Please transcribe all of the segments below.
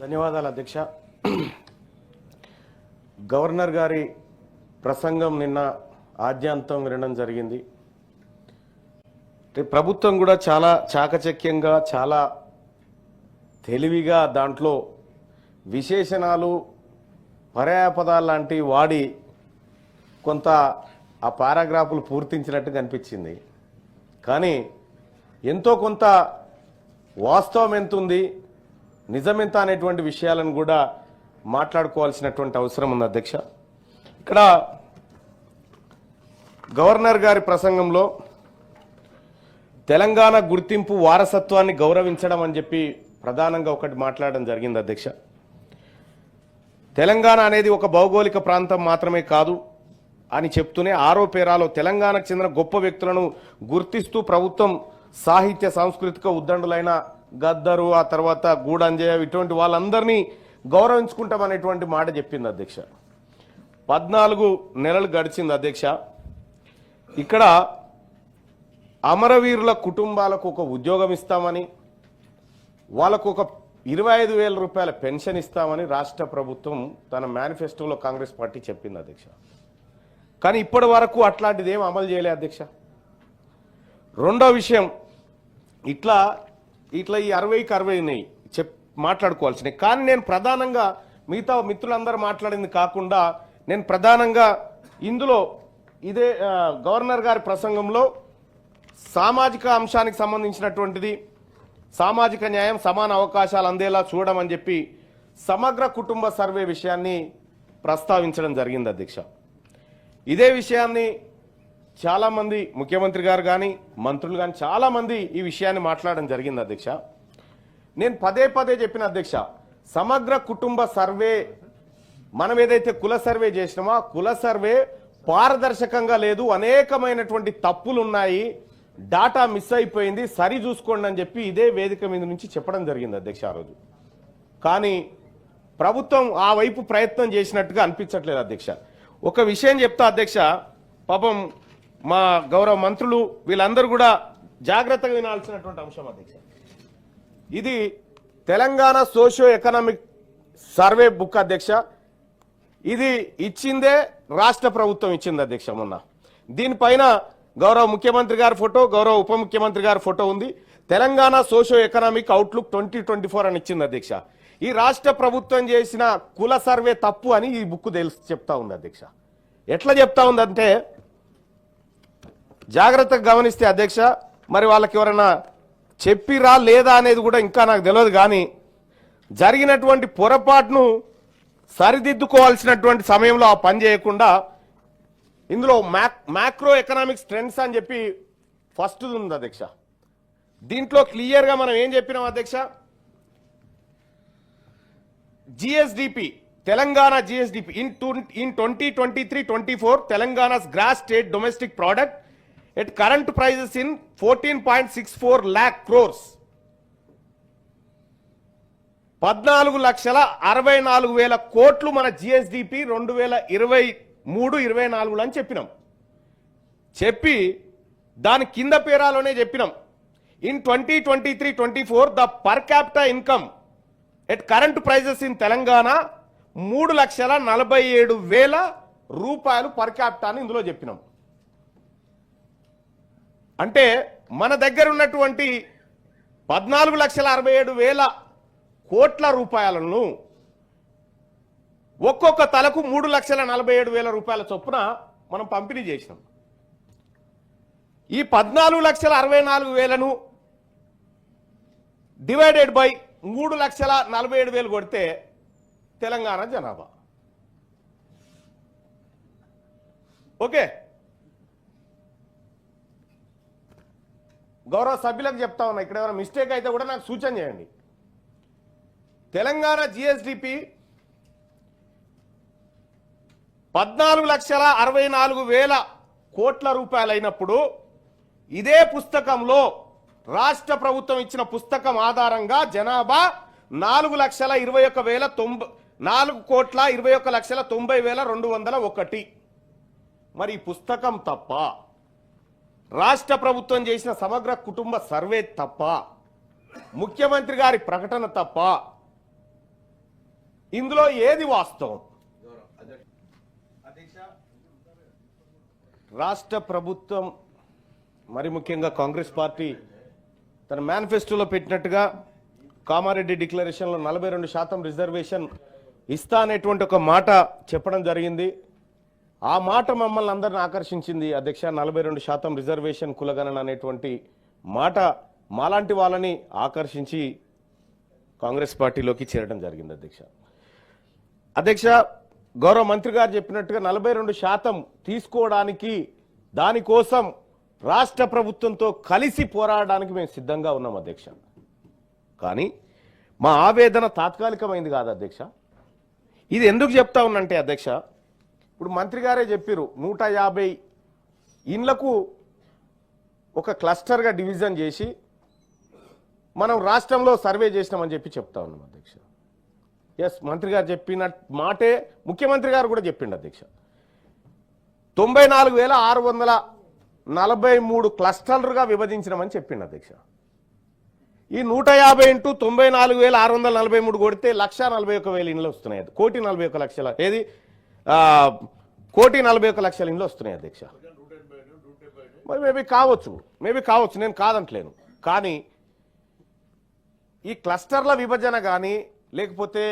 ధన్యవాదాలు అధ్యక్ష. గవర్నర్ గారి ప్రసంగం నిన్న ఆద్యాంతం వినడం జరిగింది. ప్రభుత్వం కూడా చాలా చాకచక్యంగా చాలా తెలివిగా దాంట్లో విశేషణాలు పర్యాపదాలు లాంటివి వాడి కొంత ఆ పారాగ్రాఫులు పూర్తించినట్టు కనిపించింది. కానీ ఎంతో కొంత వాస్తవం ఎంత ఉంది నిజమెంత అనేటువంటి విషయాలను కూడా మాట్లాడుకోవాల్సినటువంటి అవసరం ఉంది అధ్యక్ష. ఇక్కడ గవర్నర్ గారి ప్రసంగంలో తెలంగాణ గుర్తింపు వారసత్వాన్ని గౌరవించడం అని చెప్పి ప్రధానంగా ఒకటి మాట్లాడడం జరిగింది అధ్యక్ష. తెలంగాణ అనేది ఒక భౌగోళిక ప్రాంతం మాత్రమే కాదు అని చెప్తూనే ఆరో పేరాలో తెలంగాణకు చెందిన గొప్ప వ్యక్తులను గుర్తిస్తూ ప్రభుత్వం సాహిత్య సాంస్కృతిక ఉద్దండులైన గద్దరు ఆ తర్వాత గూడంజయ ఇటువంటి వాళ్ళందరినీ గౌరవించుకుంటామనేటువంటి మాట చెప్పింది అధ్యక్ష. పద్నాలుగు నెలలు గడిచింది అధ్యక్ష. ఇక్కడ అమరవీరుల కుటుంబాలకు ఒక ఉద్యోగం ఇస్తామని వాళ్ళకు ఒక ఇరవై ఐదు వేల రూపాయల పెన్షన్ ఇస్తామని రాష్ట్ర ప్రభుత్వం తన మేనిఫెస్టోలో కాంగ్రెస్ పార్టీ చెప్పింది అధ్యక్ష. కానీ ఇప్పటి వరకు అట్లాంటిది ఏం అమలు చేయలే అధ్యక్ష. రెండో విషయం ఇట్లా ఇట్లా ఈ అరవైకి అరవై ఉన్నాయి. చెప్ మాట్లాడుకోవాల్సినవి. కానీ నేను ప్రధానంగా మిగతా మిత్రులందరూ మాట్లాడింది కాకుండా నేను ప్రధానంగా ఇందులో ఇదే గవర్నర్ గారి ప్రసంగంలో సామాజిక అంశానికి సంబంధించినటువంటిది సామాజిక న్యాయం సమాన అవకాశాలు అందేలా చూడమని చెప్పి సమగ్ర కుటుంబ సర్వే విషయాన్ని ప్రస్తావించడం జరిగింది అధ్యక్ష. ఇదే విషయాన్ని చాలామంది ముఖ్యమంత్రి గారు కానీ మంత్రులు కానీ చాలామంది ఈ విషయాన్ని మాట్లాడడం జరిగింది అధ్యక్ష. నేను పదే పదే చెప్పిన అధ్యక్ష సమగ్ర కుటుంబ సర్వే మనం ఏదైతే కుల సర్వే చేసినామో కుల సర్వే పారదర్శకంగా లేదు అనేకమైనటువంటి తప్పులు ఉన్నాయి డాటా మిస్ అయిపోయింది సరి చూసుకోండి అని చెప్పి ఇదే వేదిక మీద నుంచి చెప్పడం జరిగింది అధ్యక్ష ఆ రోజు. కానీ ప్రభుత్వం ఆ వైపు ప్రయత్నం చేసినట్టుగా అనిపించట్లేదు అధ్యక్ష. ఒక విషయం చెప్తా అధ్యక్ష పాపం మా గౌరవ మంత్రులు వీళ్ళందరూ కూడా జాగ్రత్తగా వినాల్సినటువంటి అంశం అధ్యక్ష ఇది Telangana socio economic survey book అధ్యక్ష. ఇది ఇచ్చిందే రాష్ట్ర ప్రభుత్వం ఇచ్చింది అధ్యక్ష మొన్న. దీనిపైన గౌరవ ముఖ్యమంత్రి గారి ఫోటో గౌరవ ఉప ముఖ్యమంత్రి గారి ఫోటో ఉంది. Telangana socio economic outlook twenty twenty four అని ఇచ్చింది అధ్యక్ష. ఈ రాష్ట్ర ప్రభుత్వం చేసిన కుల సర్వే తప్పు అని ఈ బుక్ తెలుసు చెప్తా ఉంది అధ్యక్ష. ఎట్లా చెప్తా ఉందంటే జాగ్రత్తగా గమనిస్తే అధ్యక్ష మరి వాళ్ళకి ఎవరైనా చెప్పిరా లేదా అనేది కూడా ఇంకా నాకు తెలియదు కానీ జరిగినటువంటి పొరపాటును సరిదిద్దుకోవాల్సినటువంటి సమయంలో ఆ పని చేయకుండా ఇందులో మ్యాక్ మ్యాక్రో ఎకనామిక్స్ ట్రెండ్స్ అని చెప్పి ఫస్ట్ ఉంది అధ్యక్ష. దీంట్లో క్లియర్గా మనం ఏం చెప్పినాం అధ్యక్ష? GSDP Telangana GSDP in in twenty twenty three twenty four Telangana's gross state domestic product at current prices in fourteen point six four lakh crores పద్నాలుగు లక్షల అరవై నాలుగు వేల కోట్లు మన జిఎస్డిపి రెండు వేల ఇరవై మూడు ఇరవై నాలుగులో అని చెప్పినాం. చెప్పి దాని కింద పేరాలోనే చెప్పినాం. In twenty twenty three twenty four the per capital income at current prices in Telangana మూడు లక్షల నలభై ఏడు వేల రూపాయలు పర్ క్యాపిటా అని ఇందులో చెప్పినాం. అంటే మన దగ్గర ఉన్నటువంటి పద్నాలుగు లక్షల అరవై ఏడు వేల కోట్ల రూపాయలను ఒక్కొక్క తలకు మూడు లక్షల నలభై ఏడు వేల రూపాయల చొప్పున మనం పంపిణీ చేసినాం. ఈ పద్నాలుగు లక్షల అరవై నాలుగు వేలను డివైడెడ్ బై మూడు లక్షల నలభై ఏడు వేలు కొడితే తెలంగాణ జనాభా. ఓకే? గౌరవ సభ్యులకు చెప్తా ఉన్నా. ఇక్కడ ఏమైనా మిస్టేక్ అయితే కూడా నాకు సూచన చేయండి. తెలంగాణ జిఎస్డిపి పద్నాలుగు లక్షల అరవై నాలుగు వేల కోట్ల రూపాయలు అయినప్పుడు ఇదే పుస్తకంలో రాష్ట్ర ప్రభుత్వం ఇచ్చిన పుస్తకం ఆధారంగా జనాభా నాలుగు లక్షల ఇరవై ఒక్క వేల తొంభై నాలుగు కోట్ల ఇరవై ఒక్క లక్షల తొంభై వేల రెండు వందల ఒకటి. మరి ఈ పుస్తకం తప్ప రాష్ట్ర ప్రభుత్వం చేసిన సమగ్ర కుటుంబ సర్వే తప్ప ముఖ్యమంత్రి గారి ప్రకటన తప్ప ఇందులో ఏది వాస్తవం? రాష్ట్ర ప్రభుత్వం మరి ముఖ్యంగా కాంగ్రెస్ పార్టీ తన మేనిఫెస్టోలో పెట్టినట్టుగా కామారెడ్డి డిక్లరేషన్లో నలభై రెండు శాతం రిజర్వేషన్ ఇస్తా అనేటువంటి ఒక మాట చెప్పడం జరిగింది. ఆ మాట మమ్మల్ని అందరిని ఆకర్షించింది అధ్యక్ష నలభై రెండు శాతం రిజర్వేషన్ కులగణన అనేటువంటి మాట మాలాంటి వాళ్ళని ఆకర్షించి కాంగ్రెస్ పార్టీలోకి చేరడం జరిగింది అధ్యక్ష. అధ్యక్ష గౌరవ మంత్రి గారు చెప్పినట్టుగా నలభై రెండు శాతం తీసుకోవడానికి దానికోసం రాష్ట్ర ప్రభుత్వంతో కలిసి పోరాడడానికి మేము సిద్ధంగా ఉన్నాం అధ్యక్ష. కానీ మా ఆవేదన తాత్కాలికమైంది కాదు అధ్యక్ష. ఇది ఎందుకు చెప్తా ఉన్నంటే అధ్యక్ష ఇప్పుడు మంత్రి గారే చెప్పారు నూట యాభై ఇండ్లకు ఒక క్లస్టర్గా డివిజన్ చేసి మనం రాష్ట్రంలో సర్వే చేసినామని చెప్పి చెప్తా ఉన్నాం అధ్యక్ష. ఎస్ మంత్రి గారు చెప్పిన మాటే ముఖ్యమంత్రి గారు కూడా చెప్పిండు అధ్యక్ష. తొంభై నాలుగు వేల ఆరు వందల నలభై మూడు క్లస్టర్లుగా విభజించినామని చెప్పిండు అధ్యక్ష. ఈ నూట యాభై ఇంటూ తొంభై నాలుగు వేల ఆరు వందల నలభై మూడు కొడితే లక్ష నలభై ఒక వేల ఇండ్లు వస్తున్నాయి. కోటి నలభై ఒక లక్షల ఏది? కోటి నలభై ఒక లక్షల ఇండ్లు వస్తున్నాయి అధ్యక్ష. మరి మేబీ కావచ్చు మేబీ కావచ్చు నేను కాదంటలేను. కానీ ఈ క్లస్టర్ల విభజన కానీ లేకపోతే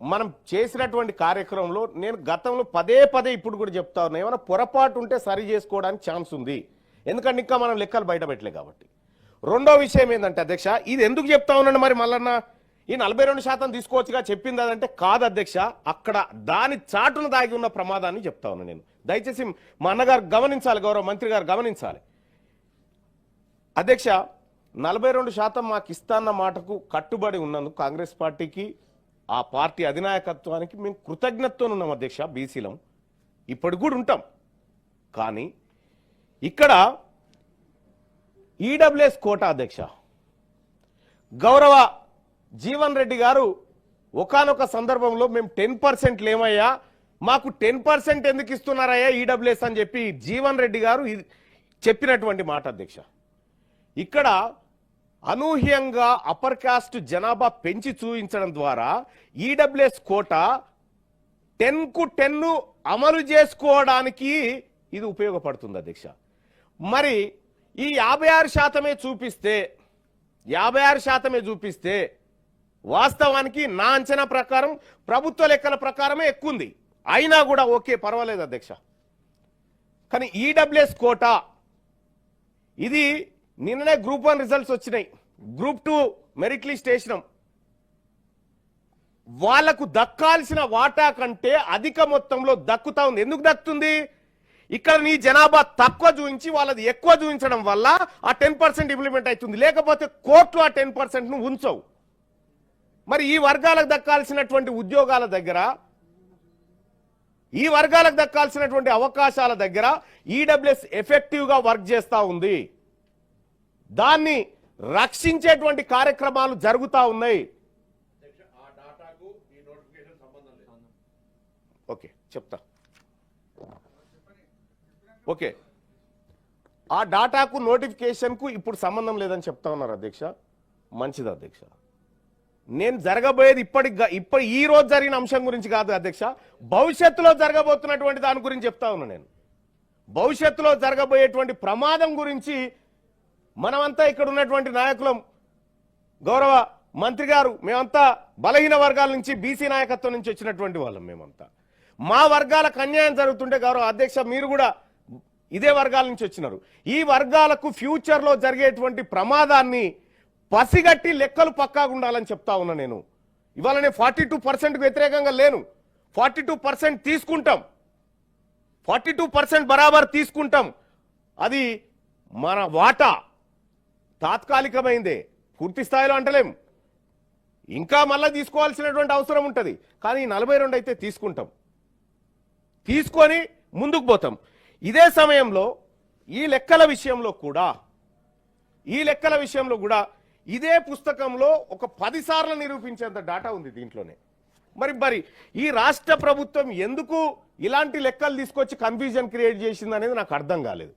మనం చేసినటువంటి కార్యక్రమంలో నేను గతంలో పదే పదే ఇప్పుడు కూడా చెప్తా ఉన్నా ఏమైనా పొరపాటు ఉంటే సరి చేసుకోవడానికి ఛాన్స్ ఉంది. ఎందుకంటే ఇంకా మనం లెక్కలు బయట పెట్టలే కాబట్టి. రెండో విషయం ఏంటంటే అధ్యక్ష ఇది ఎందుకు చెప్తా ఉన్నాను మరి మళ్ళన్నా ఈ నలభై రెండు శాతం తీసుకోవచ్చుగా చెప్పింది అదంటే కాదు అధ్యక్ష. అక్కడ దాని చాటును దాగి ఉన్న ప్రమాదాన్ని చెప్తా ఉన్నాను నేను. దయచేసి మా అన్నగారు గమనించాలి గౌరవ మంత్రి గారు గమనించాలి. అధ్యక్ష నలభై రెండు శాతం మాకు ఇస్తాన్న మాటకు కట్టుబడి ఉన్నందుకు కాంగ్రెస్ పార్టీకి ఆ పార్టీ అధినాయకత్వానికి మేము కృతజ్ఞతతో ఉన్నాం అధ్యక్ష బీసీలం. ఇప్పటికి కూడా ఉంటాం. కానీ ఇక్కడ ఈడబ్ల్యూఎస్ కోట అధ్యక్ష గౌరవ జీవన్ రెడ్డి గారు ఒకానొక సందర్భంలో మేము టెన్ పర్సెంట్ లేమయ్యా మాకు టెన్ పర్సెంట్ ఎందుకు ఇస్తున్నారయ్యా ఈడబ్ల్యూఎస్ అని చెప్పి జీవన్ రెడ్డి గారు ఇది చెప్పినటువంటి మాట అధ్యక్ష. ఇక్కడ అనూహ్యంగా అప్పర్ కాస్ట్ జనాభా పెంచి చూపించడం ద్వారా ఈడబ్ల్యూఎస్ కోట టెన్కు అమలు చేసుకోవడానికి ఇది ఉపయోగపడుతుంది అధ్యక్ష. మరి ఈ యాభై ఆరు శాతమే చూపిస్తే యాభై ఆరు శాతమే చూపిస్తే వాస్తవానికి నా అంచనా ప్రకారం ప్రభుత్వ లెక్కల ప్రకారమే ఎక్కువ ఉంది అయినా కూడా ఓకే పర్వాలేదు అధ్యక్ష. కానీ ఈడబ్ల్యూఎస్ కోటా ఇది నిన్ననే గ్రూప్ వన్ రిజల్ట్స్ వచ్చినాయి. గ్రూప్ టూ మెరిట్ లిస్ట్ వేసినాం. వాళ్ళకు దక్కాల్సిన వాటా కంటే అధిక మొత్తంలో దక్కుతా ఉంది. ఎందుకు దక్కుతుంది? ఇక్కడ నీ జనాభా తక్కువ చూపించి వాళ్ళది ఎక్కువ చూపించడం వల్ల ఆ టెన్ పర్సెంట్ ఇంప్లిమెంట్ అవుతుంది. లేకపోతే కోర్టు ఆ టెన్ పర్సెంట్ను ఉంచవు. మరి ఈ వర్గాలకు దక్కాల్సినటువంటి ఉద్యోగాల దగ్గర ఈ వర్గాలకు దక్కాల్సినటువంటి అవకాశాల దగ్గర ఈడబ్ల్యూఎస్ ఎఫెక్టివ్గా వర్క్ చేస్తూ ఉంది. దాన్ని రక్షించేటువంటి కార్యక్రమాలు జరుగుతూ ఉన్నాయి. ఓకే చెప్తా. ఓకే. ఆ డాటాకు నోటిఫికేషన్కు ఇప్పుడు సంబంధం లేదని చెప్తా ఉన్నారు అధ్యక్ష. మంచిది అధ్యక్ష. నేను జరగబోయేది ఇప్పటికి ఇప్పటి ఈ రోజు జరిగిన అంశం గురించి కాదు అధ్యక్ష. భవిష్యత్తులో జరగబోతున్నటువంటి దాని గురించి చెప్తా ఉన్నా నేను. భవిష్యత్తులో జరగబోయేటువంటి ప్రమాదం గురించి మనమంతా ఇక్కడ ఉన్నటువంటి నాయకులం గౌరవ మంత్రి గారు మేమంతా బలహీన వర్గాల నుంచి బీసీ నాయకత్వం నుంచి వచ్చినటువంటి వాళ్ళం మేమంతా. మా వర్గాలకు అన్యాయం జరుగుతుంటే గౌరవ అధ్యక్ష మీరు కూడా ఇదే వర్గాల నుంచి వచ్చినారు. ఈ వర్గాలకు ఫ్యూచర్లో జరిగేటువంటి ప్రమాదాన్ని పసిగట్టి లెక్కలు పక్కాగా ఉండాలని చెప్తా ఉన్నా నేను. ఇవాళ నేను ఫార్టీ టూ వ్యతిరేకంగా లేను. ఫార్టీ టూ పర్సెంట్ తీసుకుంటాం. ఫార్టీ టూ పర్సెంట్ బరాబర్ తీసుకుంటాం. అది మన వాటా. తాత్కాలికమైందే. పూర్తి స్థాయిలో అంటలేం. ఇంకా మళ్ళీ తీసుకోవాల్సినటువంటి అవసరం ఉంటుంది. కానీ నలభై రెండు అయితే తీసుకుంటాం. తీసుకొని ముందుకు పోతాం. ఇదే సమయంలో ఈ లెక్కల విషయంలో కూడా ఈ లెక్కల విషయంలో కూడా ఇదే పుస్తకంలో ఒక పదిసార్లు నిరూపించేంత డాటా ఉంది దీంట్లోనే. మరి మరి ఈ రాష్ట్ర ప్రభుత్వం ఎందుకు ఇలాంటి లెక్కలు తీసుకొచ్చి కన్ఫ్యూజన్ క్రియేట్ చేసింది అనేది నాకు అర్థం కాలేదు.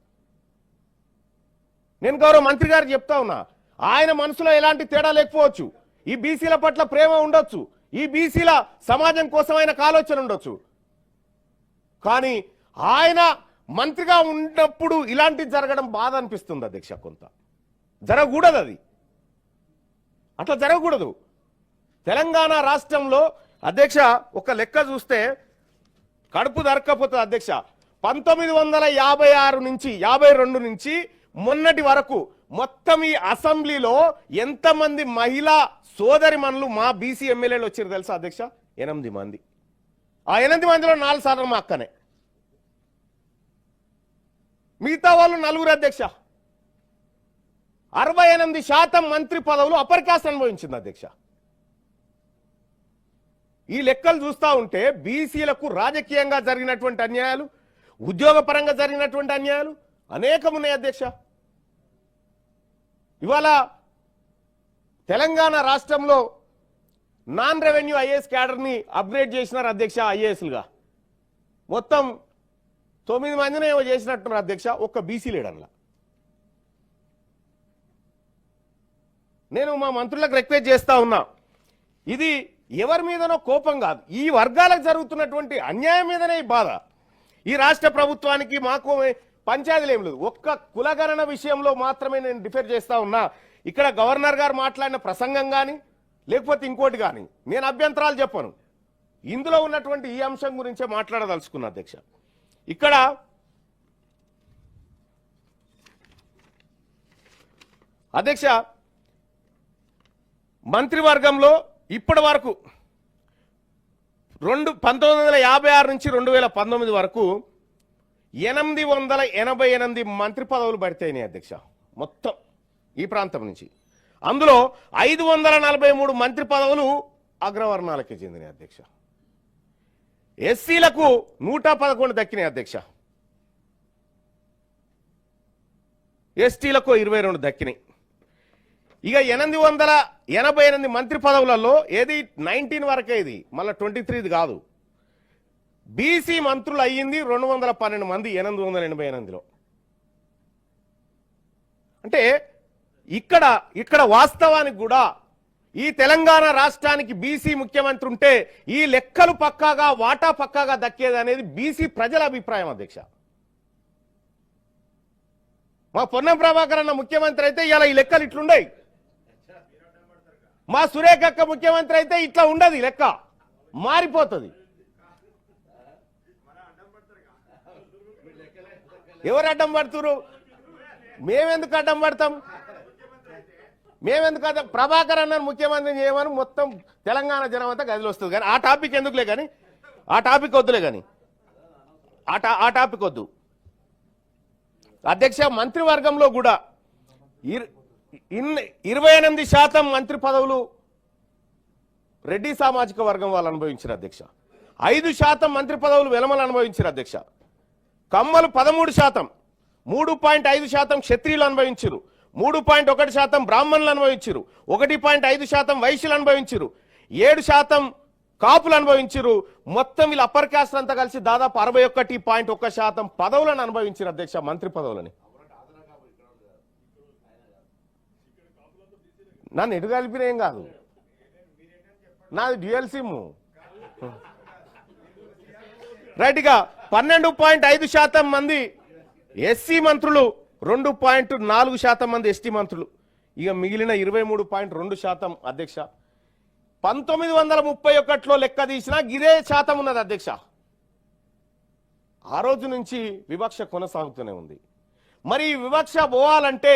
నేను గౌరవ మంత్రి గారు చెప్తా ఉన్నా ఆయన మనసులో ఎలాంటి తేడా లేకపోవచ్చు. ఈ బీసీల పట్ల ప్రేమ ఉండొచ్చు. ఈ బీసీల సమాజం కోసం ఆయనకు ఆలోచన ఉండొచ్చు. కానీ ఆయన మంత్రిగా ఉన్నప్పుడు ఇలాంటిది జరగడం బాధ అనిపిస్తుంది అధ్యక్ష కొంత. జరగకూడదు అది. అట్లా జరగకూడదు. తెలంగాణ రాష్ట్రంలో అధ్యక్ష ఒక లెక్క చూస్తే కడుపు దొరక్కపోతుంది అధ్యక్ష. పంతొమ్మిది వందల యాభై ఆరు నుంచి యాభై రెండు నుంచి మొన్నటి వరకు మొత్తం ఈ అసెంబ్లీలో ఎంతమంది మహిళా సోదరి మనులు మా బీసీ ఎమ్మెల్యేలు వచ్చారు తెలుసా అధ్యక్ష? ఎనిమిది మంది. ఆ ఎనిమిది మందిలో నాలుగు సార్లు మా అక్కనే. మిగతా వాళ్ళు నలుగురు అధ్యక్ష. అరవై ఎనిమిది శాతం మంత్రి పదవులు అప్పర్ కాస్ట్ అనుభవించింది అధ్యక్ష. ఈ లెక్కలు చూస్తా ఉంటే బీసీలకు రాజకీయంగా జరిగినటువంటి అన్యాయాలు ఉద్యోగపరంగా జరిగినటువంటి అన్యాయాలు అనేకం ఉన్నాయి అధ్యక్ష. ఇవాళ తెలంగాణ రాష్ట్రంలో నాన్ రెవెన్యూ ఐఏఎస్ క్యాడర్ని అప్గ్రేడ్ చేసినారు అధ్యక్ష ఐఏఎస్లుగా. మొత్తం తొమ్మిది మందినే చేసినట్టున్నారు అధ్యక్ష ఒక్క బీసీ లీడర్లా. నేను మా మంత్రులకు రిక్వెస్ట్ చేస్తా ఉన్నా. ఇది ఎవరి మీదనో కోపం కాదు. ఈ వర్గాలకు జరుగుతున్నటువంటి అన్యాయం మీదనే ఈ బాధ. ఈ రాష్ట్ర ప్రభుత్వానికి మాకు పంచాయతీలు ఏం లేదు. ఒక్క కులగణన విషయంలో మాత్రమే నేను డిఫెర్ చేస్తా ఉన్నా. ఇక్కడ గవర్నర్ గారు మాట్లాడిన ప్రసంగం కానీ లేకపోతే ఇంకోటి కానీ నేను అభ్యంతరాలు చెప్పను. ఇందులో ఉన్నటువంటి ఈ అంశం గురించే మాట్లాడదలుచుకున్నా అధ్యక్ష. ఇక్కడ అధ్యక్ష మంత్రివర్గంలో ఇప్పటి వరకు రెండు పంతొమ్మిది వందల యాభై ఆరు నుంచి రెండు వేల పంతొమ్మిది వరకు ఎనిమిది వందల ఎనభై ఎనిమిది మంత్రి పదవులు పడితేనే అధ్యక్ష మొత్తం ఈ ప్రాంతం నుంచి. అందులో ఐదు వందల నలభై మూడు మంత్రి పదవులు అగ్రవర్ణాలకి చెందినాయి అధ్యక్ష. ఎస్సీలకు నూట పదకొండు దక్కినాయి అధ్యక్ష. ఎస్టీలకు ఇరవై రెండు దక్కినాయి. ఇక ఎనిమిది వందల ఎనభై ఎనిమిది మంత్రి పదవులలో ఏది నైన్టీన్ వరకే ఇది మళ్ళీ ట్వంటీ త్రీది కాదు. బీసీ మంత్రులు అయ్యింది రెండు వందల పన్నెండు మంది ఎనిమిది వందల ఎనభై ఎనిమిదిలో. అంటే ఇక్కడ ఇక్కడ వాస్తవానికి కూడా ఈ తెలంగాణ రాష్ట్రానికి బీసీ ముఖ్యమంత్రి ఉంటే ఈ లెక్కలు పక్కాగా వాటా పక్కాగా దక్కేది అనేది బీసీ ప్రజల అభిప్రాయం అధ్యక్ష. మా పొన్నం ప్రభాకర్ అన్న ముఖ్యమంత్రి అయితే ఇలా ఈ లెక్కలు ఇట్లుండయి. మా సురేఖ అక్క ముఖ్యమంత్రి అయితే ఇట్లా ఉండదు లెక్క. మారిపోతుంది. ఎవరు అడ్డం పడుతురు మేమెందుకు అడ్డం పడతాం? మేమెందుకు అడ్డం? ప్రభాకర్ అన్న ముఖ్యమంత్రి చేయమని మొత్తం తెలంగాణ జనం అంతా గదిలో వస్తుంది. కానీ ఆ టాపిక్ ఎందుకులే కానీ? ఆ టాపిక్ వద్దులే కానీ. ఆ టా- ఆ టాపిక్ వద్దు. అధ్యక్ష మంత్రివర్గంలో కూడా ఇర్- ఇన్- ఇరవై ఎనిమిది శాతం మంత్రి పదవులు రెడ్డి సామాజిక వర్గం వాళ్ళు అనుభవించారు అధ్యక్ష. ఐదు శాతం మంత్రి పదవులు వెలమలు అనుభవించారు అధ్యక్ష. కమ్మలు పదమూడు శాతం. మూడు పాయింట్ ఐదు శాతం క్షత్రియులు అనుభవించారు మూడు పాయింట్ ఒకటి శాతం బ్రాహ్మణులు అనుభవించారు ఒకటి పాయింట్ ఐదు శాతం వైశ్యులు అనుభవించారు ఏడు శాతం కాపులు అనుభవించారు మొత్తం వీళ్ళు అప్పర్ క్యాస్ట్ అంతా కలిసి దాదాపు అరవై ఒకటి పాయింట్ ఒక్క శాతం పదవులను అనుభవించారు అధ్యక్ష మంత్రి పదవులని. నన్ను ఎటు కలిపిన ఏం కాదు. నాది డ్యూయల్ సిమ్. రైట్ ఇక పన్నెండు పాయింట్ ఐదు శాతం మంది ఎస్సీ మంత్రులు రెండు పాయింట్ నాలుగు శాతం మంది ఎస్టీ మంత్రులు. ఇక మిగిలిన ఇరవై మూడు పాయింట్ రెండు శాతం అధ్యక్ష. పంతొమ్మిది వందల ముప్పై ఒకటిలో లెక్క తీసినా గిరే శాతం ఉన్నది అధ్యక్ష. ఆ రోజు నుంచి వివక్ష కొనసాగుతూనే ఉంది. మరి ఈ వివక్ష పోవాలంటే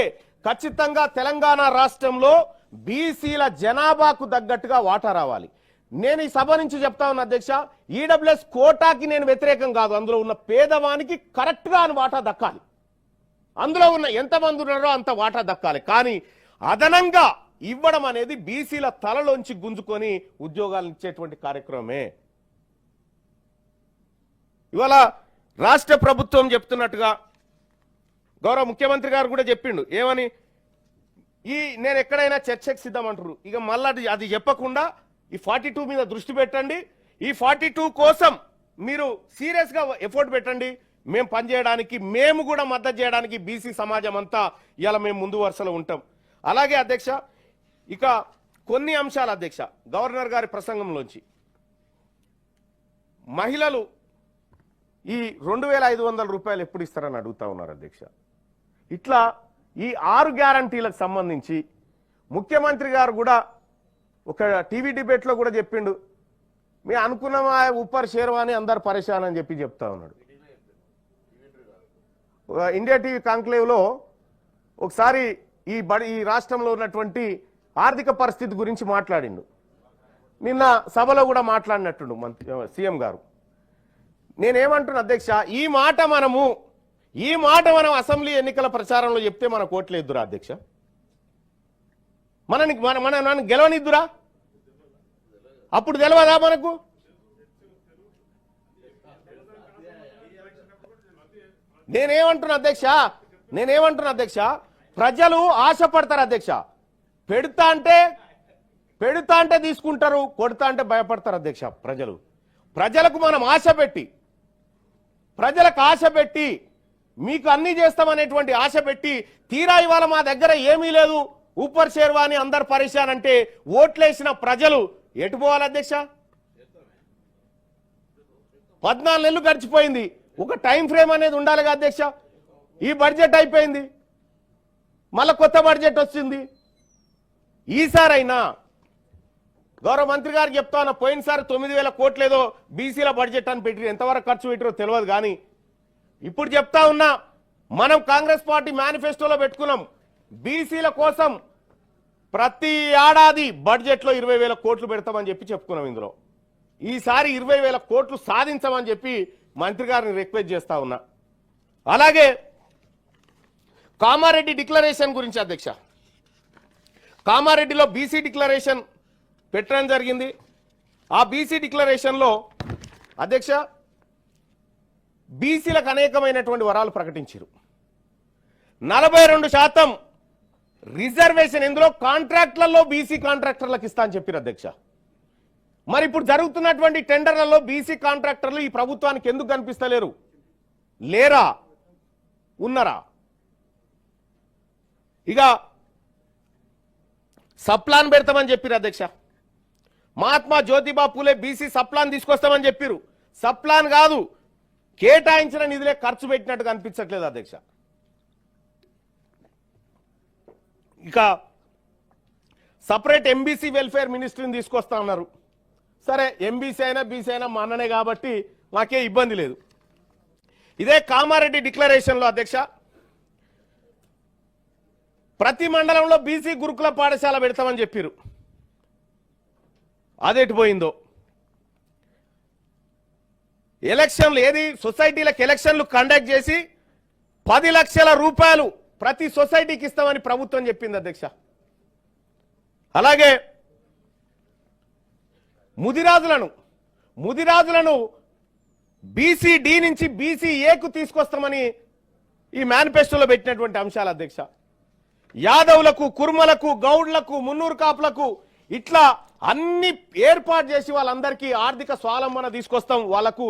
ఖచ్చితంగా తెలంగాణ రాష్ట్రంలో బీసీల జనాభాకు తగ్గట్టుగా వాటా రావాలి. నేను ఈ సభ నుంచి చెప్తా ఉన్నా అధ్యక్ష ఈడబ్ల్యూఎస్ కోటాకి నేను వ్యతిరేకం కాదు. అందులో ఉన్న పేదవానికి కరెక్ట్గా అని వాటా దక్కాలి. అందులో ఉన్న ఎంతమంది ఉన్నారో అంత వాటా దక్కాలి. కానీ అదనంగా ఇవ్వడం అనేది బీసీల తలలోంచి గుంజుకొని ఉద్యోగాలు ఇచ్చేటువంటి కార్యక్రమమే. ఇవాళ రాష్ట్ర ప్రభుత్వం చెప్తున్నట్టుగా గౌరవ ముఖ్యమంత్రి గారు కూడా చెప్పిండు. ఏమని? ఈ నేను ఎక్కడైనా చర్చకు సిద్ధమంటారు ఇక మళ్ళీ అది అది చెప్పకుండా ఈ ఫార్టీ టూ మీద దృష్టి పెట్టండి. ఈ ఫార్టీ టూ కోసం మీరు సీరియస్గా ఎఫోర్ట్ పెట్టండి. మేము పనిచేయడానికి మేము కూడా మద్దతు చేయడానికి బీసీ సమాజం అంతా ఇలా మేము ముందు వరుసలో ఉంటాం. అలాగే అధ్యక్ష ఇక కొన్ని అంశాలు అధ్యక్ష. గవర్నర్ గారి ప్రసంగంలోంచి. మహిళలు ఈ రెండు వేల ఐదు వందల రూపాయలు ఎప్పుడు ఇస్తారని అడుగుతా ఉన్నారు అధ్యక్ష. ఇట్లా ఈ ఆరు గ్యారంటీలకు సంబంధించి ముఖ్యమంత్రి గారు కూడా ఒక టీవీ డిబేట్లో కూడా చెప్పిండు. మీ అనుకున్నమా ఉప్పర్ షేర్వాణి అందరు పరేషాన్ అని చెప్పి చెప్తా ఉన్నాడు. ఇండియా టీవీ కాంక్లేవ్లో ఒకసారి ఈ బడి ఈ రాష్ట్రంలో ఉన్నటువంటి ఆర్థిక పరిస్థితి గురించి మాట్లాడిండు. నిన్న సభలో కూడా మాట్లాడినట్టుండు మంత్రి సీఎం గారు. నేనేమంటున్నా అధ్యక్ష ఈ మాట మనము ఈ మాట మనం అసెంబ్లీ ఎన్నికల ప్రచారంలో చెప్తే మన కోట్లేద్దురా అధ్యక్ష? మనని మన మన నన్ను గెలవనిద్దురా? అప్పుడు తెలియదా మనకు? నేనేమంటున్నా అధ్యక్ష? నేనేమంటున్నా అధ్యక్ష? ప్రజలు ఆశపడతారు అధ్యక్ష. పెడతా అంటే పెడతా అంటే తీసుకుంటారు కొడతా అంటే భయపడతారు అధ్యక్ష ప్రజలు. ప్రజలకు మనం ఆశ పెట్టి ప్రజలకు ఆశ పెట్టి మీకు అన్ని చేస్తామనేటువంటి ఆశ పెట్టి తీరా ఇవాళ మా దగ్గర ఏమీ లేదు. ఊపర్ షేర్వాని అందరు పరిశాన్ అంటే ఓట్లేసిన ప్రజలు ఎటు పోవాలి అధ్యక్ష? పద్నాలుగు నెలలు గడిచిపోయింది. ఒక టైం ఫ్రేమ్ అనేది ఉండాలి కదా అధ్యక్ష? ఈ బడ్జెట్ అయిపోయింది. మళ్ళా కొత్త బడ్జెట్ వచ్చింది. ఈసారైనా గౌరవ మంత్రి గారు చెప్తాను పోయినసారి తొమ్మిది వేల కోట్లేదో బీసీల బడ్జెట్ అని పెట్టి ఎంతవరకు ఖర్చు పెట్టారో తెలియదు కానీ ఇప్పుడు చెప్తా ఉన్నా మనం కాంగ్రెస్ పార్టీ మేనిఫెస్టోలో పెట్టుకున్నాం. బీసీల కోసం ప్రతి ఏడాది బడ్జెట్లో ఇరవై వేల కోట్లు పెడతామని చెప్పి చెప్పుకున్నాం ఇందులో. ఈసారి ఇరవై వేల కోట్లు సాధించమని చెప్పి మంత్రి గారిని రిక్వెస్ట్ చేస్తా ఉన్నా. అలాగే కామారెడ్డి డిక్లరేషన్ గురించి అధ్యక్ష. కామారెడ్డిలో బీసీ డిక్లరేషన్ పెట్టడం జరిగింది. ఆ బీసీ డిక్లరేషన్లో అధ్యక్ష బీసీలకు అనేకమైనటువంటి వరాలు ప్రకటించారు. నలభై రెండు శాతం రిజర్వేషన్ ఇందులో కాంట్రాక్ట్లలో బీసీ కాంట్రాక్టర్లకు ఇస్తా అని చెప్పారు అధ్యక్ష. మరి ఇప్పుడు జరుగుతున్నటువంటి టెండర్లలో బీసీ కాంట్రాక్టర్లు ఈ ప్రభుత్వానికి ఎందుకు కనిపిస్తలేరు? లేరా? ఉన్నరా? ఇక సప్లాన్ పెడతామని చెప్పారు అధ్యక్ష. మహాత్మా జ్యోతిబా పూలే బీసీ సప్లాన్ తీసుకొస్తామని చెప్పారు. సప్లాన్ కాదు కేటాయించిన నిధులే ఖర్చు పెట్టినట్టు అనిపించట్లేదు అధ్యక్ష. ఇక సపరేట్ ఎంబీసీ వెల్ఫేర్ మినిస్ట్రీని తీసుకొస్తా ఉన్నారు సరే ఎంబీసీ అయినా బీసీ అయినా మా అన్ననే కాబట్టి మాకే ఇబ్బంది లేదు. ఇదే కామారెడ్డి డిక్లరేషన్లో అధ్యక్ష. ప్రతి మండలంలో బీసీ గురుకుల పాఠశాల పెడతామని చెప్పారు అదేటి పోయిందో? ఎలక్షన్లు ఏది? సొసైటీలకు ఎలక్షన్లు కండక్ట్ చేసి పది లక్షల రూపాయలు ప్రతి సొసైటీకి ఇస్తామని ప్రభుత్వం చెప్పింది అధ్యక్ష. అలాగే ముదిరాజులను ముదిరాజులను బీసీ డి నుంచి బీసీ ఏకు తీసుకొస్తామని ఈ మేనిఫెస్టోలో పెట్టినటువంటి అంశాలు అధ్యక్ష. యాదవులకు కుర్మలకు గౌడ్లకు మున్నూరు కాపులకు ఇట్లా అన్ని ఏర్పాటు చేసి వాళ్ళందరికీ ఆర్థిక స్వాలంబన తీసుకొస్తాం. వాళ్ళకు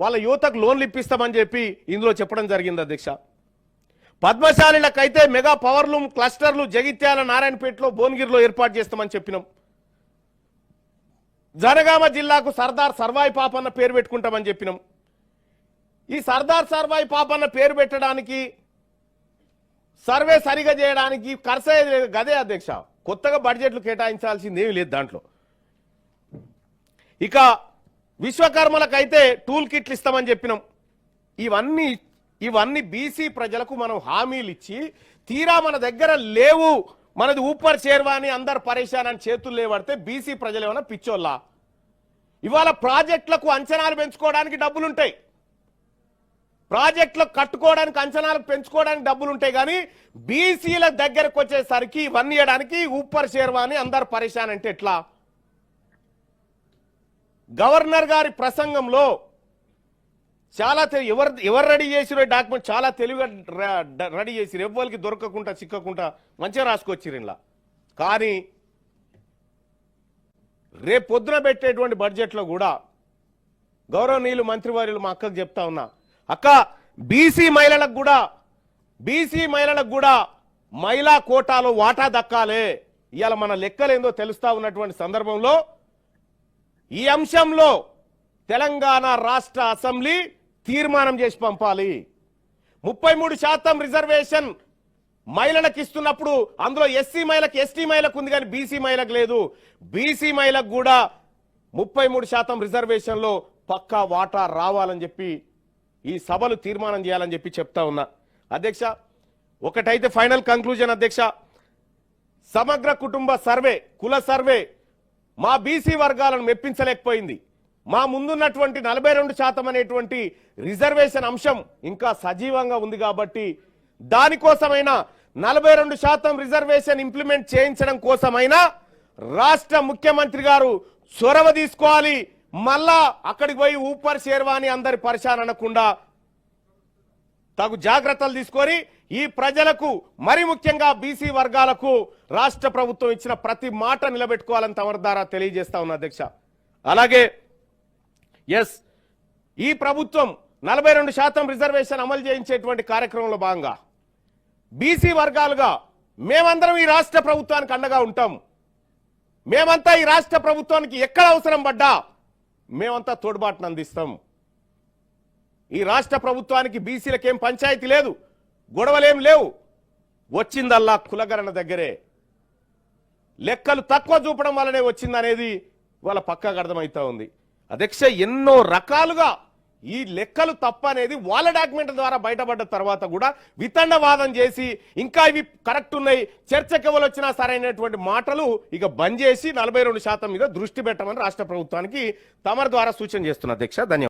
వాళ్ళ యువతకు లోన్లు ఇప్పిస్తామని చెప్పి ఇందులో చెప్పడం జరిగింది అధ్యక్ష. పద్మశాలిలకైతే మెగా పవర్ లూమ్ క్లస్టర్లు జగిత్యాల నారాయణపేటలో భువనగిరిలో ఏర్పాటు చేస్తామని చెప్పినాం. జనగామ జిల్లాకు సర్దార్ సర్వాయి పాపన్న పేరు పెట్టుకుంటామని చెప్పినాం. ఈ సర్దార్ సర్వాయి పాపన్న పేరు పెట్టడానికి సర్వే సరిగా చేయడానికి ఖర్చు లేదు గదే అధ్యక్ష. కొత్తగా బడ్జెట్లు కేటాయించాల్సింది ఏమీ లేదు దాంట్లో. ఇక విశ్వకర్మలకైతే టూల్ కిట్లు ఇస్తామని చెప్పినాం. ఇవన్నీ ఇవన్నీ బీసీ ప్రజలకు మనం హామీలు ఇచ్చి తీరా మన దగ్గర లేవు. మనది ఊపర్ చేర్వాని అందరు పరేషాన్ అని చేతులు లేవడితే బీసీ ప్రజలు ఏమైనా పిచ్చోళ్ళా? ఇవాళ ప్రాజెక్టులకు అంచనాలు పెంచుకోవడానికి డబ్బులుంటాయి. ప్రాజెక్టులకు కట్టుకోవడానికి అంచనాలు పెంచుకోవడానికి డబ్బులు ఉంటాయి కానీ బీసీల దగ్గరకు వచ్చేసరికి ఇవన్నీ ఇవ్వడానికి ఊపర్ షేర్వాని అందరు పరేషాన్ అంటే ఎట్లా? గవర్నర్ గారి ప్రసంగంలో చాలా తె- ఎవరు ఎవరు రెడీ చేసిరో డాక్యుమెంట్ చాలా తెలివిగా రెడీ చేసిరు. ఎవ్వరికి దొరకకుండా చిక్కకుండా మంచిగా రాసుకొచ్చిరు ఇలా కానీ రేపు పొద్దున పెట్టేటువంటి బడ్జెట్లో కూడా గౌరవనీయులు మంత్రివర్యులు మా అక్కకు చెప్తా ఉన్నా. అక్క బీసీ మహిళలకు కూడా బీసీ మహిళలకు కూడా మహిళా కోటాలో వాటా దక్కాలే. ఇవాళ మన లెక్కలేందో తెలుస్తా ఉన్నటువంటి సందర్భంలో ఈ అంశంలో తెలంగాణ రాష్ట్ర అసెంబ్లీ తీర్మానం చేసి పంపాలి. ముప్పై మూడు శాతం రిజర్వేషన్ మహిళలకు ఇస్తున్నప్పుడు అందులో ఎస్సీ మహిళకు ఎస్టీ మహిళకు ఉంది కానీ బీసీ మహిళకు లేదు. బీసీ మహిళకు కూడా ముప్పై మూడు శాతం రిజర్వేషన్లో పక్కా వాటా రావాలని చెప్పి ఈ సభలు తీర్మానం చేయాలని చెప్పి చెప్తా ఉన్నా. అధ్యక్ష ఒకటైతే ఫైనల్ కంక్లూజన్ అధ్యక్ష. సమగ్ర కుటుంబ సర్వే కుల సర్వే మా బీసీ వర్గాలను మెప్పించలేకపోయింది. మా ముందున్నటువంటి నలభై రెండు శాతం అనేటువంటి రిజర్వేషన్ అంశం ఇంకా సజీవంగా ఉంది కాబట్టి దానికోసమైనా నలభై రెండు శాతం రిజర్వేషన్ ఇంప్లిమెంట్ చేయించడం కోసమైనా రాష్ట్ర ముఖ్యమంత్రి గారు చొరవ తీసుకోవాలి. మళ్ళా అక్కడికి పోయి ఊపర్ షేర్వాణి అందరి పరిశాన్ అనకుండా తగు జాగ్రత్తలు తీసుకొని ఈ ప్రజలకు మరి ముఖ్యంగా బీసీ వర్గాలకు రాష్ట్ర ప్రభుత్వం ఇచ్చిన ప్రతి మాట నిలబెట్టుకోవాలని తమరి ద్వారా తెలియజేస్తా ఉన్నా అధ్యక్ష. అలాగే ఎస్ ఈ ప్రభుత్వం నలభై రెండు శాతం రిజర్వేషన్ అమలు చేయించేటువంటి కార్యక్రమంలో భాగంగా బీసీ వర్గాలుగా మేమందరం ఈ రాష్ట్ర ప్రభుత్వానికి అండగా ఉంటాం. మేమంతా ఈ రాష్ట్ర ప్రభుత్వానికి ఎక్కడ అవసరం పడ్డా మేమంతా తోడ్బాటును అందిస్తాం. ఈ రాష్ట్ర ప్రభుత్వానికి బీసీలకేం పంచాయతీ లేదు. గొడవలేం లేవు. వచ్చిందల్లా కులగరణ దగ్గరే. లెక్కలు తక్కువ చూపడం వల్లనే వచ్చిందనేది వాళ్ళ పక్కాగా అర్థమవుతా ఉంది. అధ్యక్ష ఎన్నో రకాలుగా ఈ లెక్కలు తప్ప అనేది వాళ్ళ డాక్యుమెంట్ ద్వారా బయటపడ్డ తర్వాత కూడా వితండవాదం చేసి ఇంకా ఇవి కరెక్ట్ ఉన్నాయి చర్చకి ఎవరు వచ్చినా సరైనటువంటి మాటలు ఇక బంద్ చేసి నలభై రెండు శాతం మీద దృష్టి పెట్టమని రాష్ట్ర ప్రభుత్వానికి తమరి ద్వారా సూచన చేస్తున్న అధ్యక్ష ధన్యవాదాలు.